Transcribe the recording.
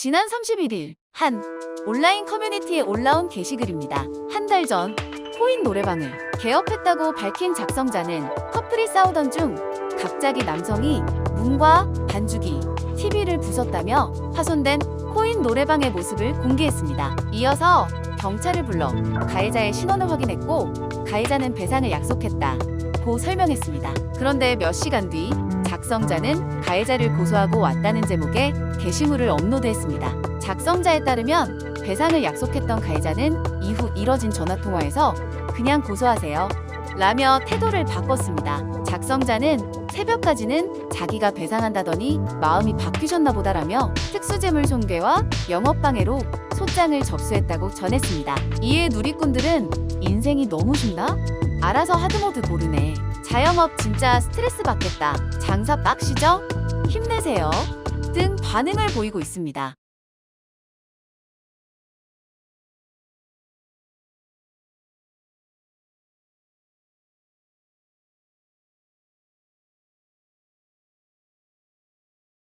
지난 31일 한 온라인 커뮤니티에 올라온 게시글입니다. 한 달 전 코인 노래방을 개업했다고 밝힌 작성자는 커플이 싸우던 중 갑자기 남성이 문과 반죽이 TV를 부쉈다며 파손된 코인 노래방의 모습을 공개했습니다. 이어서 경찰을 불러 가해자의 신원을 확인했고 가해자는 배상을 약속했다 고 설명했습니다. 그런데 몇 시간 뒤 작성자는 가해자를 고소하고 왔다는 제목의 게시물을 업로드했습니다. 작성자에 따르면 배상을 약속했던 가해자는 이후 이뤄진 전화통화에서 그냥 고소하세요. 라며 태도를 바꿨습니다. 작성자는 새벽까지는 자기가 배상한다더니 마음이 바뀌셨나 보다라며 특수재물 손괴와 영업방해로 소장을 접수했다고 전했습니다. 이에 누리꾼들은 인생이 너무 쉽나? 알아서 하드모드 고르네. 자영업 진짜 스트레스 받겠다. 장사 빡시죠? 힘내세요. 등 반응을 보이고 있습니다.